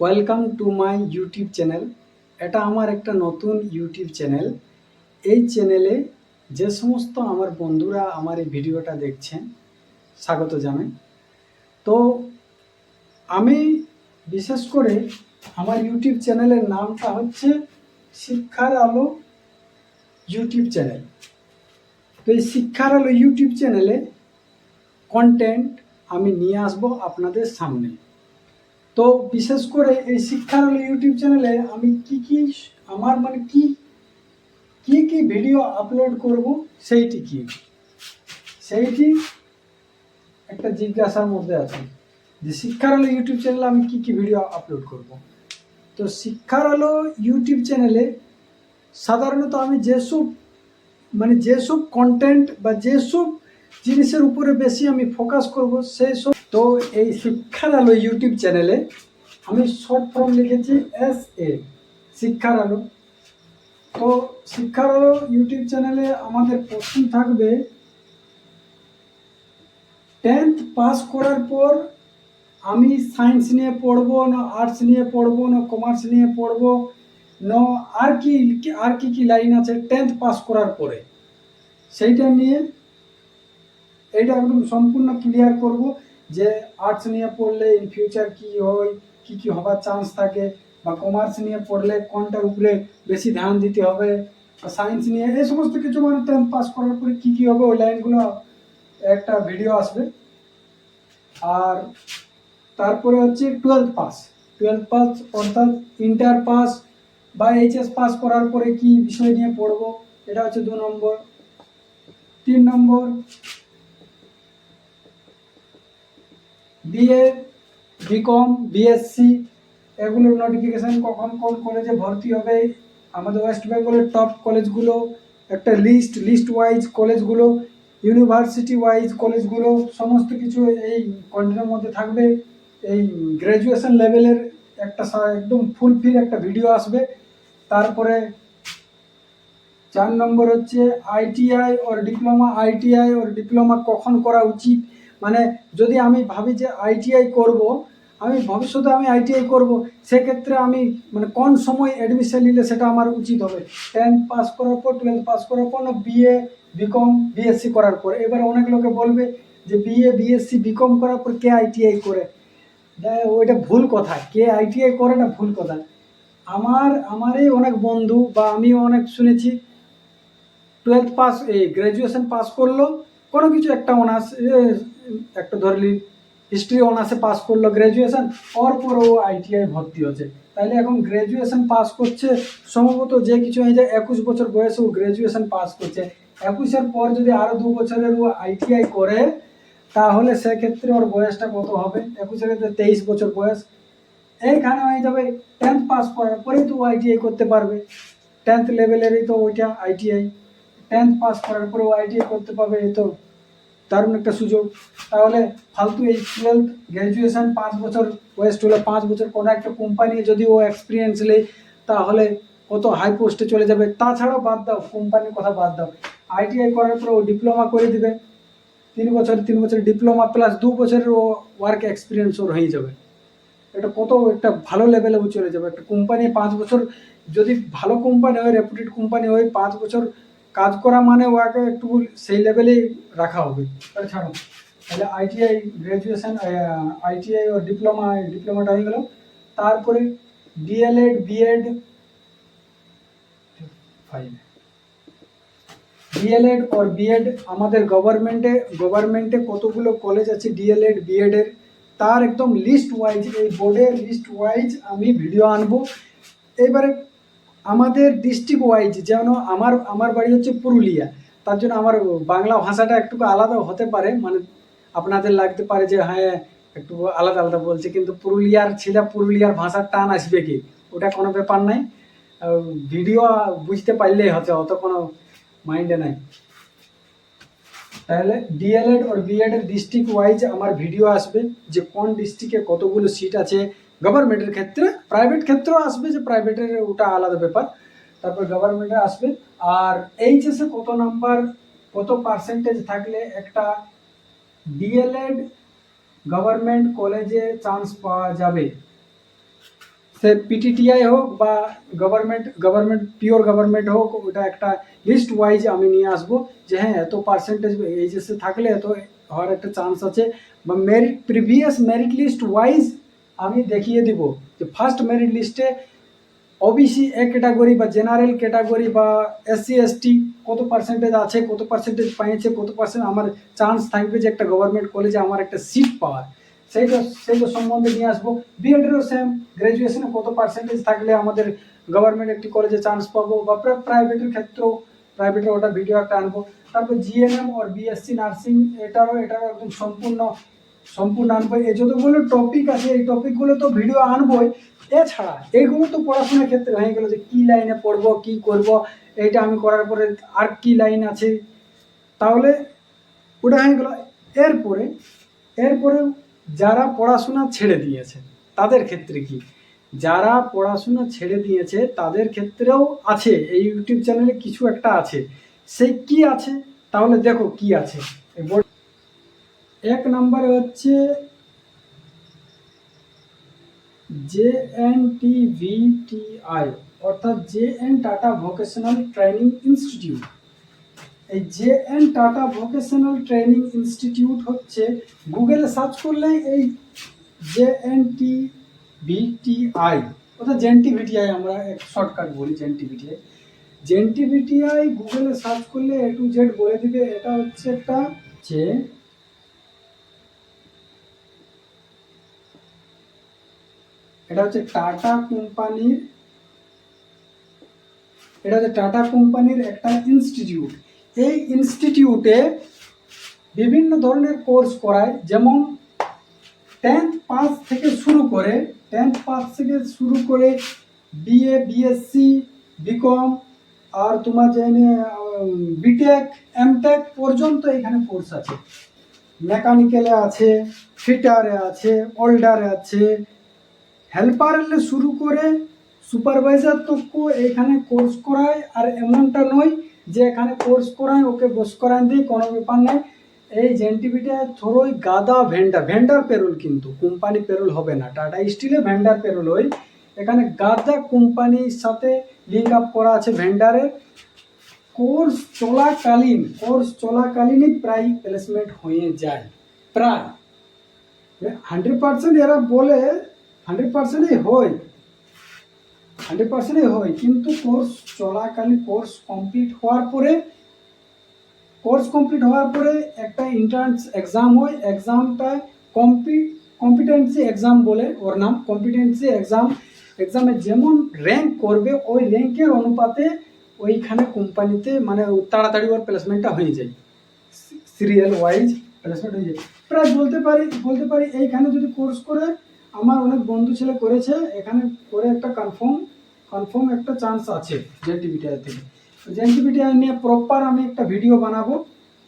Welcome to my YouTube channel এটা আমার একটা নতুন ইউটিউব চ্যানেল এই চ্যানেলে যে সমস্ত আমার বন্ধুরা আমার এই ভিডিওটা দেখছেন, স্বাগত জানাই। তো আমি বিশেষ করে আমার ইউটিউব চ্যানেলের নামটা হচ্ছে শিক্ষার আলো ইউটিউব চ্যানেল তো এই শিক্ষার আলো ইউটিউব চ্যানেলে কন্টেন্ট আমি নিয়ে আসব আপনাদের সামনে। তো বিশেষ করে এই শিক্ষার ইউটিউব চ্যানেলে আমি কি কি, আমার মানে কি কি কি ভিডিও আপলোড করব সেইটি কি? সেইটি একটা জিজ্ঞাসার মধ্যে আছে যে শিক্ষার আলো ইউটিউব চ্যানেলে আমি কি কি ভিডিও আপলোড করব? তো শিক্ষার আলো ইউটিউব চ্যানেলে সাধারণত আমি যেসব মানে যেসব কন্টেন্ট বা যেসব জিনিসের উপরে বেশি আমি ফোকাস করব, সেই সব তো এই শিক্ষার আলো ইউটিউব চ্যানেলে আমি শর্ট ফর্ম লিখেছি এস এ শিক্ষার আলো। তো শিক্ষার আলো ইউটিউব চ্যানেলে আমাদের প্রশ্ন থাকবে টেন্থ পাস করার পর আমি সায়েন্স নিয়ে পড়ব, না আর্টস নিয়ে পড়ব, না কমার্স নিয়ে পড়ব, না আর কি আর কি কি লাইন আছে টেন্থ পাস করার পরে। সেইটা নিয়ে এইটা একদম সম্পূর্ণ ক্লিয়ার করব যে আর্টস নিয়ে পড়লে ইন ফিউচার কি হয়, কি কি হবার চান্স থাকে বা কমার্স নিয়ে পড়লে কোনটার উপরে বেশি ধ্যান দিতে হবে সায়েন্স নিয়ে এই সমস্ত কিছু মানে টেন্থ পাস করার পরে কি কি হবে ওই লাইনগুলো একটা ভিডিও আসবে। আর তারপরে হচ্ছে টুয়েলভ পাস টুয়েলভ পাস অর্থাৎ ইন্টার পাস বা এইচএস পাস করার পরে কি বিষয় নিয়ে পড়ব, এটা হচ্ছে দু নম্বর। তিন নম্বর বিএ বিকম বিএসসি এগুলোর নোটিফিকেশান কখন কোন কলেজে ভর্তি হবে? আমাদের ওয়েস্ট বেঙ্গলের টপ কলেজগুলো একটা লিস্ট লিস্ট ওয়াইজ কলেজগুলো ইউনিভার্সিটি ওয়াইজ কলেজগুলো সমস্ত কিছু এই কন্টেন্টের মধ্যে থাকবে। এই গ্র্যাজুয়েশন লেভেলের একটা একদম ফুলফিল একটা ভিডিও আসবে। তারপরে চার নম্বর হচ্ছে ITI or diploma ITI or diploma কখন করা উচিত? মানে যদি আমি ভাবি যে আইটিআই করব, আমি ভবিষ্যতে আমি আইটিআই করব, সেক্ষেত্রে আমি মানে কোন সময় অ্যাডমিশন নিলে সেটা আমার উচিত হবে? টেন্থ পাস করার পর টুয়েলভ পাস করার পর না বিএ বিকম বিএসসি করার পর? এবার অনেক লোকে বলবে যে বিএ বিএসসি বিকম করার পর কে আইটিআই করে? ওইটা ভুল কথা। কে আইটিআই করে না ভুল কথা। আমার, আমারই অনেক বন্ধু বা আমিও অনেক শুনেছি টুয়েলথ পাস এই গ্র্যাজুয়েশন পাস করল, কোনো কিছু একটা অনার্স একটা ধরলি হিস্ট্রি অনার্সে পাস করল গ্র্যাজুয়েশন ওর পর ও আইটিআই ভর্তি হচ্ছে তাইলে এখন গ্র্যাজুয়েশন পাস করছে, সম্ভবত যে কিছু হয়ে যায় একুশ বছর বয়সে ও গ্র্যাজুয়েশন পাস করছে। একুশের পর যদি আরও দু বছরের ও আইটিআই করে, তাহলে সেক্ষেত্রে ওর বয়সটা কত হবে? একুশের ক্ষেত্রে তেইশ বছর বয়স। এইখানে হয়ে যাবে টেন্থ পাস করার পরেই তো আইটিআই করতে পারবে। টেন্থ লেভেলেরই তো ওইটা আইটিআই টেন্থ পাস করার পরে ও আইটিআই করতে পারবে এই তো দারুণ একটা সুযোগ। তাহলে ফালতু এই টুয়েলভ গ্র্যাজুয়েশন পাঁচ বছর ওয়েস্ট হলে পাঁচ বছর কোনো একটা কোম্পানি যদি ও এক্সপিরিয়েন্স নেই তাহলে কত হাই পোস্টে চলে যাবে। তাছাড়াও বাদ দাও কোম্পানির কথা বাদ দাও। আইটিআই করার পরে ও ডিপ্লোমা করে দিবে। তিন বছর তিন বছর ডিপ্লোমা প্লাস দু বছরের ও ওয়ার্ক এক্সপিরিয়েন্স ওর হয়ে যাবে। এটা কত একটা ভালো লেভেলে ও চলে যাবে। একটা কোম্পানি পাঁচ বছর, যদি ভালো কোম্পানি হয় রেপুটেড কোম্পানি হয়, পাঁচ বছর কাজ করা মানে ওকে একটু সেই লেভেলেই রাখা হবে। তাহলে ছাড়ো। তাহলে আইটিআই গ্র্যাজুয়েশন আইটিআই ও ডিপ্লোমা ডিপ্লোমাটা হয়ে গেল। তারপরে DElEd BEd five DElEd or BEd আমাদের গভর্নমেন্টে গভর্নমেন্টে কতগুলো কলেজ আছে ডিএলএড বিএডের তার একদম লিস্ট ওয়াইজ এই বোর্ডের লিস্ট ওয়াইজ আমি ভিডিও আনব। এবারে আমাদের ডিস্ট্রিক্ট ওয়াইজ যেমন আমার আমার বাড়ি হচ্ছে পুরুলিয়া, তার জন্য আমার বাংলা ভাষাটা একটু আলাদা হতে পারে মানে আপনাদের লাগতে পারে যে হ্যাঁ একটু আলাদা আলাদা বলছে, কিন্তু পুরুলিয়ার ছেলে পুরুলিয়ার ভাষার টান আসবে কি? ওটা কোনো ব্যাপার নাই। ভিডিও বুঝতে পারলেই হচ্ছে অত কোনো মাইন্ডে নাই। তাহলে ডিএলএড আর বিএড ডিস্ট্রিক্ট ওয়াইজ আমার ভিডিও আসবে, যে কোন ডিস্ট্রিক্টে কতগুলো সিট আছে গভর্নমেন্টের ক্ষেত্রে প্রাইভেট ক্ষেত্রেও আসবে যে প্রাইভেটের ওটা আলাদা ব্যাপার। তারপর গভর্নমেন্টে আসবে। আর এইচএসে কত নাম্বার কত পার্সেন্টেজ থাকলে একটা ডিএলএড গভর্নমেন্ট কলেজে চান্স পাওয়া যাবে? সে পিটিটিআই হোক বা গভর্নমেন্ট গভর্নমেন্ট পিওর গভর্নমেন্ট হোক, ওটা একটা লিস্ট ওয়াইজ আমি নিয়ে আসব যে হ্যাঁ এত পার্সেন্টেজ এইচএসে থাকলে এত হওয়ার একটা চান্স আছে। বা merit previous merit list wise আমি দেখিয়ে দিব যে ফার্স্ট মেরিট লিস্টে ওবিসি এ ক্যাটাগরি বা জেনারেল ক্যাটাগরি বা এসসি এসটি কত পার্সেন্টেজ আছে, কত পার্সেন্টেজ পেয়েছে কত পার্সেন্ট আমার চান্স থাকবে যে একটা গভর্নমেন্ট কলেজে আমার একটা সিট পাওয়ার। সেইটা সেইটা সম্বন্ধে নিয়ে আসব। বিএডেরও সেম গ্র্যাজুয়েশনে কত পার্সেন্টেজ থাকলে আমাদের গভর্নমেন্ট একটি কলেজে চান্স পাবো বা প্রাইভেটের ক্ষেত্রেও প্রাইভেটের ওটা ভিডিও একটা আনব। তারপর জিএনএম ওর বিএসসি নার্সিং এটারও এটারও একদম সম্পূর্ণ সম্পূর্ণ আনব। এই যতগুলো টপিক আছে, এই টপিকগুলো তো ভিডিও আনবোই। এছাড়া এইগুলো তো পড়াশোনার ক্ষেত্রে হয়ে গেলো যে কী লাইনে পড়ব, কী করব, এইটা আমি করার পরে আর কি লাইন আছে? তাহলে ওটা হয়ে গেলো। এরপরে এরপরে যারা পড়াশোনা ছেড়ে দিয়েছে, তাদের ক্ষেত্রে কি? যারা পড়াশোনা ছেড়ে দিয়েছে, তাদের ক্ষেত্রেও আছে। এই ইউটিউব চ্যানেলে কিছু একটা আছে। সেই কি আছে? তাহলে দেখো কি আছে। এক নম্বরে হচ্ছে J N T V T I, অর্থাৎ J N Tata vocational training institute. এই J N Tata vocational training institute হচ্ছে গুগলে সার্চ করলে এই জে এন টি ভিটিআই অর্থাৎ জেনটি ভিটিআই আমরা এক শর্টকাট বলি জেনটি ভিটিআই জেনটি ভিটিআই গুগলে সার্চ করলে এ টু জেড বলে দিবে, এটা হচ্ছে একটা যে এটা হচ্ছে টাটা কোম্পানির, এটা হচ্ছে টাটা কোম্পানির একটা ইনস্টিটিউট এই ইনস্টিটিউটে বিভিন্ন ধরনের কোর্স করায়, যেমন টেন্থ পাস থেকে শুরু করে টেন্থ পাস থেকে শুরু করে বিএ বিএসসি বিকম আর তোমার যে বিটেক এমটেক পর্যন্ত এখানে কোর্স আছে। মেকানিক্যালে আছে ফিটারে আছে ওল্ডারে আছে হেল্পারে শুরু করে সুপারভাইজার তক এখানে কোর্স করায়, আর এমনটা নয় যে এখানে কোর্স করায়, ওকে বস করায় দিই কোনো ব্যাপার নেই। এই জেনটিভিটা থ্রোই গাদা ভেন্ডার ভেন্ডার পেরোল কিন্তু কোম্পানি পেরোল হবে না। টাটা স্টিলে ভেন্ডার পেরোল হয় এখানে গাদা কোম্পানির সাথে লিঙ্ক আপ করা আছে ভেন্ডারের কোর্স চলাকালীন কোর্স চলাকালীনই প্রায় প্লেসমেন্ট হয়ে যায়। প্রায়। হান্ড্রেড পার্সেন্ট এরা বলে হান্ড্রেড পার্সেন্টই হয়। হান্ড্রেড পার্সেন্টই হয়, কিন্তু কোর্স চলাকালীন কোর্স কমপ্লিট হওয়ার পরে, কোর্স কমপ্লিট হওয়ার পরে একটা এন্ট্রান্স এক্সাম হয়। এক্সামটা কম্পি কম্পিটেন্সি এক্সাম বলে ওর নাম। কম্পিটেন্সি এক্সাম এক্সামে যেমন র্যাঙ্ক করবে, ওই র্যাঙ্কের অনুপাতে ওইখানে কোম্পানিতে মানে তাড়াতাড়ি ওর প্লেসমেন্টটা হয়ে যায়। সিরিয়াল ওয়াইজ প্লেসমেন্ট হয়ে যায়। প্রায় বলতে পারি বলতে পারি এইখানে যদি কোর্স করে আমার অনেক বন্ধু ছেলে করেছে, এখানে করে একটা কনফার্ম কনফার্ম একটা চান্স আছে জেনটিভিটিআই থেকে জেনটিভিটিআই নিয়ে প্রপার আমি একটা ভিডিও বানাবো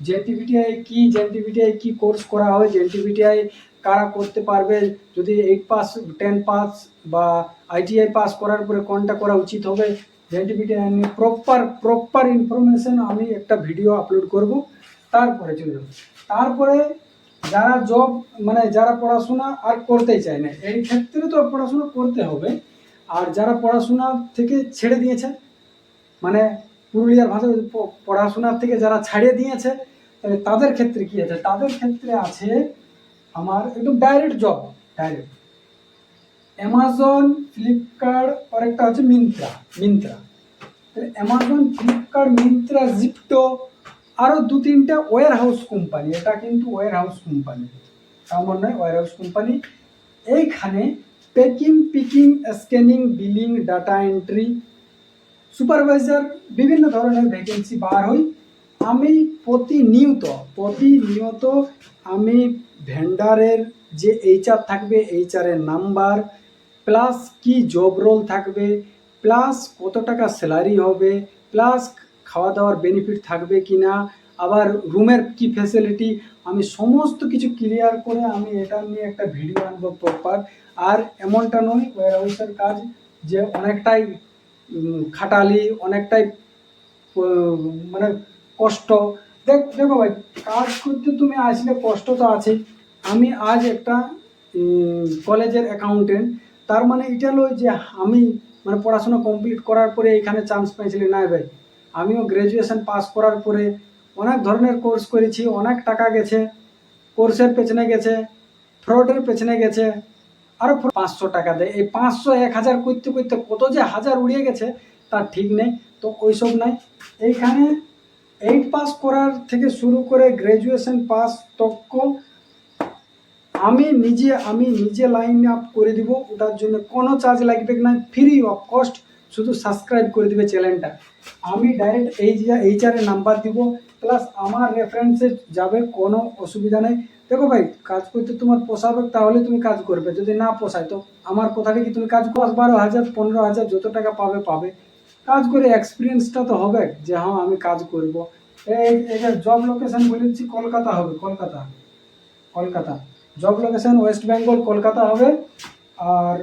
জেনটিভিটিআই কি জেনটিভিটিআই কি কোর্স করা হয় জেনটিভিটিআই কারা করতে পারবে, যদি এইট পাস টেন পাস বা আইটিআই পাস করার পরে কোনটা করা উচিত হবে জেনটিভিটিআই নিয়ে প্রপার প্রপার ইনফরমেশন আমি একটা ভিডিও আপলোড করব, তারপরে চলে যাব। তারপরে যারা জব মানে যারা পড়াশোনা আর করতেই চায় না, এই ক্ষেত্রে তো পড়াশোনা করতে হবে। আর যারা পড়াশোনা থেকে ছেড়ে দিয়েছে মানে পুরুলিয়ার ভাষায় প- পড়াশোনার থেকে যারা ছাড়িয়ে দিয়েছে তাদের ক্ষেত্রে কি আছে? তাদের ক্ষেত্রে আছে আমার একদম direct job direct Amazon Flipkart আর একটা হচ্ছে Myntra Myntra Amazon Flipkart Myntra Zepto আরও দু তিনটা ওয়ার হাউস কোম্পানি এটা কিন্তু ওয়ার হাউস কোম্পানি এমন নয় ওয়ার হাউস কোম্পানি এইখানে packing picking scanning billing data entry supervisor বিভিন্ন ধরনের ভ্যাকেন্সি বার হই। আমি প্রতিনিয়ত প্রতিনিয়ত আমি ভেন্ডারের যে এইচআর থাকবে এইচআরের নাম্বার প্লাস কি জব রোল থাকবে প্লাস কত টাকা স্যালারি হবে প্লাস খাওয়া দাওয়ার বেনিফিট থাকবে কি না আবার রুমের কি ফ্যাসিলিটি আমি সমস্ত কিছু ক্লিয়ার করে আমি এটা নিয়ে একটা ভিডিও আনব প্রপার আর এমনটা নয় ওয়ার হাউসের কাজ যে অনেকটাই খাটালি, অনেকটাই মানে কষ্ট। দেখ, দেখো ভাই, কাজ করতে তুমি আসলে কষ্ট তো আছে আমি আজ একটা কলেজের অ্যাকাউন্টেন্ট তার মানে এটা লয় যে আমি মানে পড়াশোনা কমপ্লিট করার পরে এখানে চান্স পাইছিলি। না ভাই আমিও গ্র্যাজুয়েশন পাস করার পরে অনেক ধরনের কোর্স করেছি, অনেক টাকা গেছে কোর্সের পেছনে গেছে ফ্রডের পেছনে গেছে আরও পাঁচশো টাকা দেয়। এই পাঁচশো, এক হাজার করতে করতে কত যে হাজার উড়িয়ে গেছে, তার ঠিক নেই। তো ওইসব নাই। এইখানে এইট পাস করার থেকে শুরু করে গ্র্যাজুয়েশন পাস তক্ক আমি নিজে আমি নিজে লাইন আপ করে দিব। ওটার জন্য কোনো চার্জ লাগবে না? ফ্রি অফ কস্ট শুধু সাবস্ক্রাইব করে দিবে চ্যানেলটা আমি ডাইরেক্ট এই এইচআরের নাম্বার দিব প্লাস আমার রেফারেন্সে যাবে, কোনো অসুবিধা নেই। দেখো ভাই, কাজ করতে তোমার পোষাবে, তাহলে তুমি কাজ করবে। যদি না পোষায়, তো আমার কথাটা কি তুমি কাজ দশ, বারো হাজার, পনেরো হাজার যত টাকা পাবে পাবে। কাজ করে এক্সপিরিয়েন্সটা তো হবে। যে হ্যাঁ আমি কাজ করব। এই এটা জব লোকেশন বলেছি কলকাতা হবে, কলকাতা। কলকাতা। জব লোকেশন ওয়েস্ট বেঙ্গল কলকাতা হবে। আর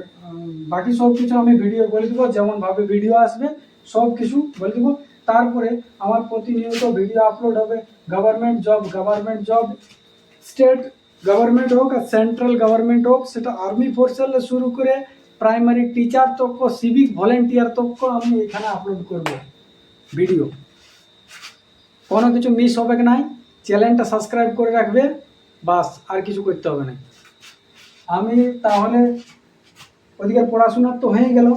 বাকি সব কিছু আমি ভিডিও বলে দেবো যেমনভাবে ভিডিও আসবে, সব কিছু বলে দেবো। তারপরে আমার প্রতিনিয়ত ভিডিও আপলোড হবে government job government job state government হোক আর সেন্ট্রাল গভর্নমেন্ট হোক, সেটা আর্মি ফোর্সের শুরু করে প্রাইমারি টিচার তক সিভিক ভলেন্টিয়ার তক আমি এখানে আপলোড করব ভিডিও কোনো কিছু মিস হবে নাই চ্যানেলটা সাবস্ক্রাইব করে রাখবে, বাস আর কিছু করতে হবে না। আমি তাহলে ওদিকে পড়াশোনা তো হয়ে গেল।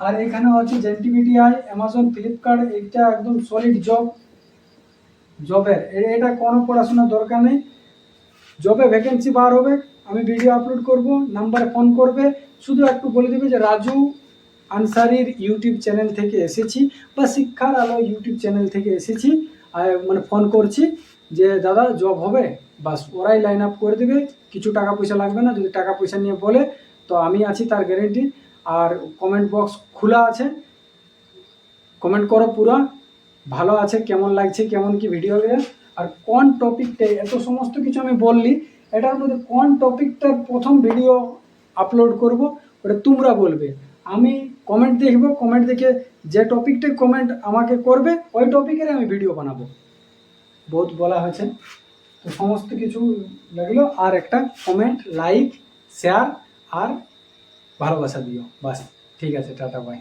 আর এখানে হচ্ছে জেনটিভিটিআই অ্যামাজন ফ্লিপকার্ট এটা একদম সলিড জব জবের এটা কোনো পড়াশোনার দরকার নেই। জবে ভ্যাকেন্সি বার হবে। আমি ভিডিও আপলোড করব নাম্বারে ফোন করবে। শুধু একটু বলে দেবে যে রাজু আনসারির ইউটিউব চ্যানেল থেকে এসেছি বা শিক্ষার আলো ইউটিউব চ্যানেল থেকে এসেছি। আর মানে ফোন করছি যে, দাদা জব হবে? বাস ওরাই লাইন আপ করে দেবে। কিছু টাকা পয়সা লাগবে না। যদি টাকা পয়সা নিয়ে বলে তো আমি আছি তার গ্যারেন্টি আর কমেন্ট বক্স খোলা আছে। কমেন্ট করো পুরো, ভালো আছে, কেমন লাগছে, কেমন কি ভিডিও আর কোন টপিকটাই এত সমস্ত কিছু আমি বললি, এটার মধ্যে কোন টপিকটার প্রথম ভিডিও আপলোড করব, ওটা তোমরা বলবে। আমি কমেন্ট দেখব কমেন্ট দেখে যে টপিকটাই কমেন্ট আমাকে করবে, ওই টপিকের আমি ভিডিও বানাবো। বহুত বলা হয়েছে। তো সমস্ত কিছু লাগল। আর একটা কমেন্ট লাইক শেয়ার আর ভালোবাসা দিও। বাস ঠিক আছে টাটা বাই